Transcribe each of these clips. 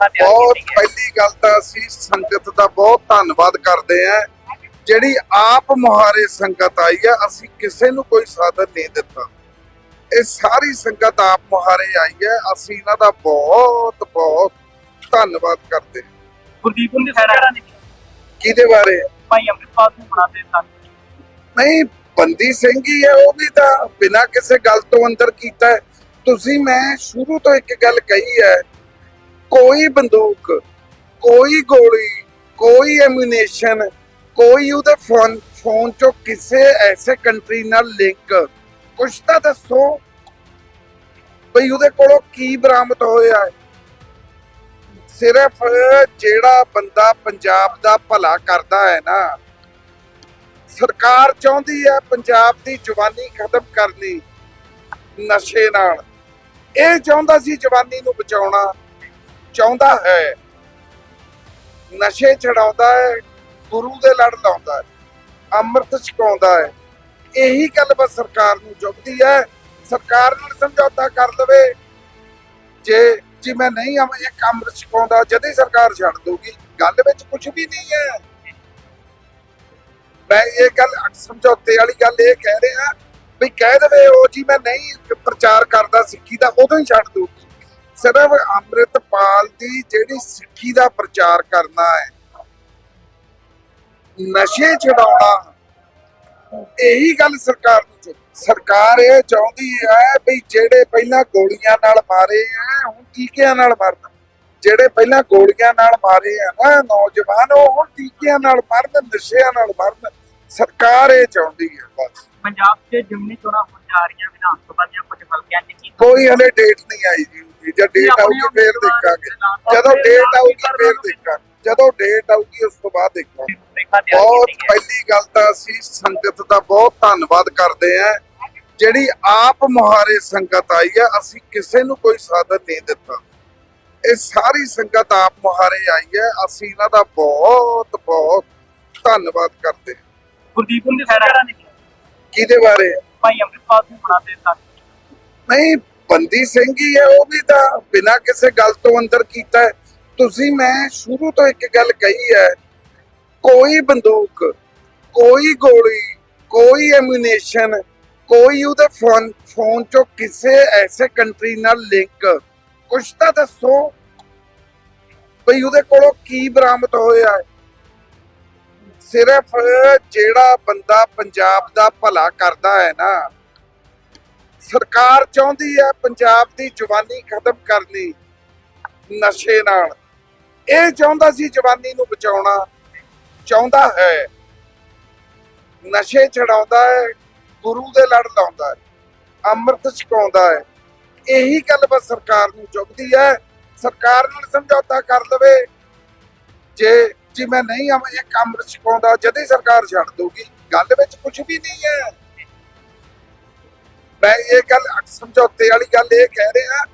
ਤਿਆਰ ਬਹੁਤ ਪਹਿਲੀ ਗੱਲ ਤਾਂ ਅਸੀਂ ਸੰਗਤ ਦਾ ਬਹੁਤ ਧੰਨਵਾਦ ਕਰਦੇ ਹਾਂ। ਜਿਹੜੀ ਆਪ ਮੁਹਾਰੇ ਸੰਗਤ ਆਈ ਹੈ ਅਸੀਂ ਕਿਸੇ ਨੂੰ ਕੋਈ ਸਾਧਨ ਨਹੀਂ ਦਿੱਤਾ। ਇਹ ਸਾਰੀ ਸੰਗਤ ਆਪ ਮੁਹਾਰੇ ਆਈ ਹੈ। ਅਸੀਂ ਇਹਨਾਂ ਦਾ ਬਹੁਤ ਬਹੁਤ ਧੰਨਵਾਦ ਕਰਦੇ ਹਾਂ। ਗੁਰਦੀਪ ਸਿੰਘ ਸਹਿਰਾ ਨੇ ਕਿਹਦੇ ਬਾਰੇ? ਭਾਈ ਅੰਮ੍ਰਿਤਪਾਲ ਸਿੰਘ ਬਣਾਤੇ ਸਨ ਨਹੀਂ ਬੰਦੀ ਸਿੰਘ ਹੀ ਹੈ ਉਹ ਵੀ ਤਾਂ ਬਿਨਾਂ ਕਿਸੇ ਗੱਲ ਤੋਂ ਅੰਦਰ ਕੀਤਾ ਹੈ। ਤੁਸੀਂ ਮੈਂ ਸ਼ੁਰੂ ਤੋਂ ਇੱਕ ਗੱਲ ਕਹੀ ਹੈ ਕੋਈ ਬੰਦੂਕ, ਕੋਈ ਗੋਲੀ, ਕੋਈ ਐਮੂਨੇਸ਼ਨ ਕੋਈ ਉਹਦੇ ਫੋਨ ਫੋਨ ਚੋਂ ਕਿਸੇ ਐਸੇ ਕੰਟਰੀ ਨਾਲ ਲਿੰਕ ਕੁਛ ਤਾਂ ਦੱਸੋ ਬਈ ਉਹਦੇ ਕੋਲੋਂ ਕੀ ਬਰਾਮਦ ਹੋਇਆ ਹੈ? ਸਿਰਫ ਜਿਹੜਾ ਬੰਦਾ ਪੰਜਾਬ ਦਾ ਭਲਾ ਕਰਦਾ ਹੈ ਨਾ, ਸਰਕਾਰ ਚਾਹੁੰਦੀ ਹੈ ਪੰਜਾਬ ਦੀ ਜਵਾਨੀ ਖਤਮ ਕਰਨੀ ਨਸ਼ੇ ਨਾਲ। ਇਹ ਚਾਹੁੰਦਾ ਸੀ ਜਵਾਨੀ ਨੂੰ ਬਚਾਉਣਾ। ਚਾਹੁੰਦਾ ਹੈ। ਨਸ਼ੇ ਛਡਾਉਂਦਾ ਹੈ, ਗੁਰੂ ਦੇ ਲੜ ਲਾਉਂਦਾ ਹੈ, ਅੰਮ੍ਰਿਤ ਛਕਾਉਂਦਾ ਹੈ। ਇਹੀ ਗੱਲ ਬਸ ਸਰਕਾਰ ਨੂੰ ਚੁੱਕਦੀ ਹੈ। ਸਰਕਾਰ ਨਾਲ ਸਮਝੌਤਾ ਕਰ ਲਵੇ। ਜੇ, ਜੀ ਮੈਂ ਨਹੀਂ ਆਵਾਂ, ਇਹ ਕੰਮ ਛਕਾਉਂਦਾ, ਜਦ ਹੀ ਸਰਕਾਰ ਛੱਡ ਦੂਗੀ ਗੱਲ ਵਿੱਚ ਕੁਝ ਵੀ ਨਹੀਂ ਹੈ। ਮੈਂ ਇਹ ਗੱਲ ਸਮਝੌਤੇ ਵਾਲੀ ਗੱਲ ਇਹ ਕਹਿ ਰਿਹਾ ਵੀ ਕਹਿ ਦੇਵੇ ਉਹ ਜੀ, ਮੈਂ ਨਹੀਂ ਪ੍ਰਚਾਰ ਕਰਦਾ ਸਿੱਖੀ ਦਾ, ਉਦੋਂ ਹੀ ਛੱਡ ਦੂਗੀ ਸਿਰਫ ਅੰਮ੍ਰਿਤਪਾਲ ਦੀ ਜਿਹੜੀ ਸਿੱਖੀ ਦਾ ਪ੍ਰਚਾਰ ਕਰਨਾ ਹੈ ਨਸ਼ੇ ਛਡਾਉਣਾ ਇਹੀ ਗੱਲ ਸਰਕਾਰ ਨੂੰ ਚਾਹੀਦੀ। ਸਰਕਾਰ ਇਹ ਚਾਹੁੰਦੀ ਹੈ ਵੀ ਜਿਹੜੇ ਪਹਿਲਾਂ ਗੋਲੀਆਂ ਨਾਲ ਮਾਰੇ ਆ ਹੁਣ ਟੀਕਿਆਂ ਨਾਲ ਮਰਨ। ਜਿਹੜੇ ਪਹਿਲਾਂ ਗੋਲੀਆਂ ਨਾਲ ਮਾਰੇ ਆ ਨਾ ਨੌਜਵਾਨ ਉਹ ਹੁਣ ਟੀਕਿਆਂ ਨਾਲ ਮਰਨ ਨਸ਼ਿਆਂ ਨਾਲ ਮਰਨ। ਸਰਕਾਰ ਇਹ ਚਾਹੁੰਦੀ ਹੈ ਬਸ। ਪੰਜਾਬ 'ਚ ਜਿਮਨੀ ਚੋਣਾਂ ਹੋਣ ਜਾ ਰਹੀਆਂ ਵਿਧਾਨ ਸਭਾ ਦੀਆਂ ਕੁਝ ਹਲਕਿਆਂ 'ਚ ਕੋਈ ਹਲੇ ਡੇਟ ਨਹੀਂ ਆਈ ਜੀ। ਉਹਦੀ। ਜਦ ਡੇਟ ਆਊਗੀ ਫੇਰ ਦੇਖਾਂਗੇ। ਜਦੋਂ ਡੇਟ ਆਊਗੀ ਫੇਰ ਦੇਖਾਂਗੇ। ਜਦੋਂ ਡੇਟ ਆਊਗੀ ਉਸ ਤੋਂ ਬਾਅਦ ਦੇਖਾਂਗੇ। ਬਹੁਤ ਪਹਿਲੀ ਗੱਲ ਤਾਂ ਅਸੀਂ ਸੰਗਤ ਦਾ ਬਹੁਤ ਧੰਨਵਾਦ ਕਰਦੇ ਹਾਂ। ਜਿਹੜੀ ਆਪ ਮੁਹਾਰੇ ਸੰਗਤ ਆਈ ਹੈ ਅਸੀਂ ਕਿਸੇ ਨੂੰ ਕੋਈ ਸਾਧਨ ਨਹੀਂ ਦਿੱਤਾ। ਇਹ ਸਾਰੀ ਸੰਗਤ ਆਪ ਮੁਹਾਰੇ ਆਈ ਹੈ। ਅਸੀਂ ਇਹਨਾਂ ਦਾ ਬਹੁਤ ਬਹੁਤ ਧੰਨਵਾਦ ਕਰਦੇ ਹਾਂ। ਗੁਰਦੀਪ ਸਿੰਘ ਦੇ ਸਹਿਰਾ ਨੇ ਕਿਹਦੇ ਬਾਰੇ? ਭਾਈ ਅੰਮ੍ਰਿਤਪਾਲ ਸਿੰਘ ਬਣਾਤੇ ਸਨ ਨਹੀਂ ਬੰਦੀ ਸਿੰਘ ਹੀ ਹੈ, ਉਹ ਵੀ ਤਾਂ ਬਿਨਾਂ ਕਿਸੇ ਗੱਲ ਤੋਂ ਅੰਦਰ ਕੀਤਾ ਹੈ। ਤੁਸੀਂ ਮੈਂ ਸ਼ੁਰੂ ਤੋਂ ਇੱਕ ਗੱਲ ਕਹੀ ਹੈ, ਕੋਈ ਬੰਦੂਕ, ਕੋਈ ਗੋਲੀ, ਕੋਈ ਐਮੂਨੇਸ਼ਨ ਕੋਈ ਉਹਦੇ ਫੋਨ ਫੋਨ ਚੋਂ ਕਿਸੇ ਐਸੇ ਕੰਟਰੀ ਨਾਲ ਲਿੰਕ ਕੁਛ ਤਾਂ ਦੱਸੋ ਬਈ ਉਹਦੇ ਕੋਲੋਂ ਕੀ ਬਰਾਮਦ ਹੋਇਆ ਸਿਰਫ ਜਿਹੜਾ ਬੰਦਾ ਪੰਜਾਬ ਦਾ ਭਲਾ ਕਰਦਾ ਹੈ ਨਾ ਸਰਕਾਰ ਚਾਹੁੰਦੀ ਹੈ ਪੰਜਾਬ ਦੀ ਜਵਾਨੀ ਖਤਮ ਕਰਨੀ ਨਸ਼ੇ ਨਾਲ। ਇਹ ਚਾਹੁੰਦਾ ਸੀ ਜਵਾਨੀ ਨੂੰ ਬਚਾਉਣਾ। ਚਾਹੁੰਦਾ ਹੈ। ਨਸ਼ੇ ਛਡਾਉਂਦਾ ਹੈ, ਗੁਰੂ ਦੇ ਲੜ ਲਾਉਂਦਾ ਹੈ, ਅੰਮ੍ਰਿਤ ਛਕਾਉਂਦਾ ਹੈ। ਇਹੀ ਗੱਲ ਬਸ ਸਰਕਾਰ ਨੂੰ ਚੁੱਭਦੀ ਹੈ। ਸਰਕਾਰ ਨਾਲ ਸਮਝੌਤਾ ਕਰ ਲਵੇ। ਜੇ, ਜੀ ਮੈਂ ਨਹੀਂ ਆਵਾਂ ਇਹ ਕੰਮ ਛਕਾਉਂਦਾ, ਜਦ ਹੀ ਸਰਕਾਰ ਛੱਡ ਦੂਗੀ ਗੱਲ ਵਿੱਚ ਕੁਝ ਵੀ ਨਹੀਂ ਹੈ। ਮੈਂ ਇਹ ਗੱਲ ਸਮਝੌਤੇ ਵਾਲੀ ਗੱਲ ਇਹ ਕਹਿ ਰਿਹਾ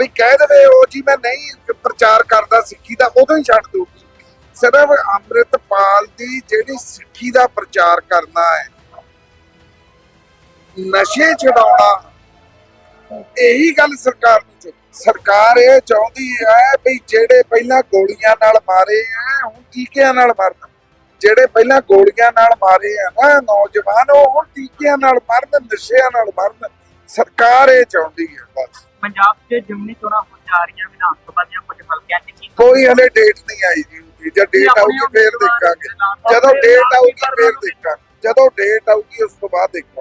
ਵੀ ਕਹਿ ਦੇਵੇ ਉਹ ਜੀ, ਮੈਂ ਨਹੀਂ ਪ੍ਰਚਾਰ ਕਰਦਾ ਸਿੱਖੀ ਦਾ, ਉਦੋਂ ਹੀ ਛੱਡ ਦੂਗੀ ਸਿਰਫ ਅੰਮ੍ਰਿਤਪਾਲ ਦੀ ਜਿਹੜੀ ਸਿੱਖੀ ਦਾ ਪ੍ਰਚਾਰ ਕਰਨਾ ਹੈ, ਨਸ਼ੇ ਛਡਾਉਣਾ, ਇਹੀ ਗੱਲ ਸਰਕਾਰ ਨੂੰ ਚਾਹੀਦੀ। ਸਰਕਾਰ ਇਹ ਚਾਹੁੰਦੀ ਹੈ ਵੀ ਜਿਹੜੇ ਪਹਿਲਾਂ ਗੋਲੀਆਂ ਨਾਲ ਮਾਰੇ ਆ, ਹੁਣ ਟੀਕਿਆਂ ਨਾਲ ਮਰਨ ਜਿਹੜੇ ਪਹਿਲਾਂ ਗੋਲੀਆਂ ਨਾਲ ਮਾਰੇ ਆ ਨਾ ਨੌਜਵਾਨ ਉਹ ਹੁਣ ਟੀਕਿਆਂ ਨਾਲ ਮਰਨ ਨਸ਼ਿਆਂ ਨਾਲ ਮਰਨ ਸਰਕਾਰ ਇਹ ਚਾਹੁੰਦੀ ਹੈ ਬਸ। ਪੰਜਾਬ 'ਚ ਜਿਮਨੀ ਚੋਣਾਂ ਹੋਣ ਜਾ ਰਹੀਆਂ ਵਿਧਾਨ ਸਭਾ ਦੀਆਂ ਕੁਝ ਹਲਕਿਆਂ 'ਚ ਕੀ ਕੋਈ ਹਲੇ ਡੇਟ ਨਹੀਂ ਆਈ ਜੀ। ਜਦ ਡੇਟ ਆਊਗੀ ਫੇਰ ਦੇਖਾਂਗੇ। ਜਦੋਂ ਡੇਟ ਆਊਗੀ ਫੇਰ ਦੇਖਾਂਗੇ। ਜਦੋਂ ਡੇਟ ਆਊਗੀ ਉਸ ਤੋਂ ਬਾਅਦ ਦੇਖਾਂਗੇ।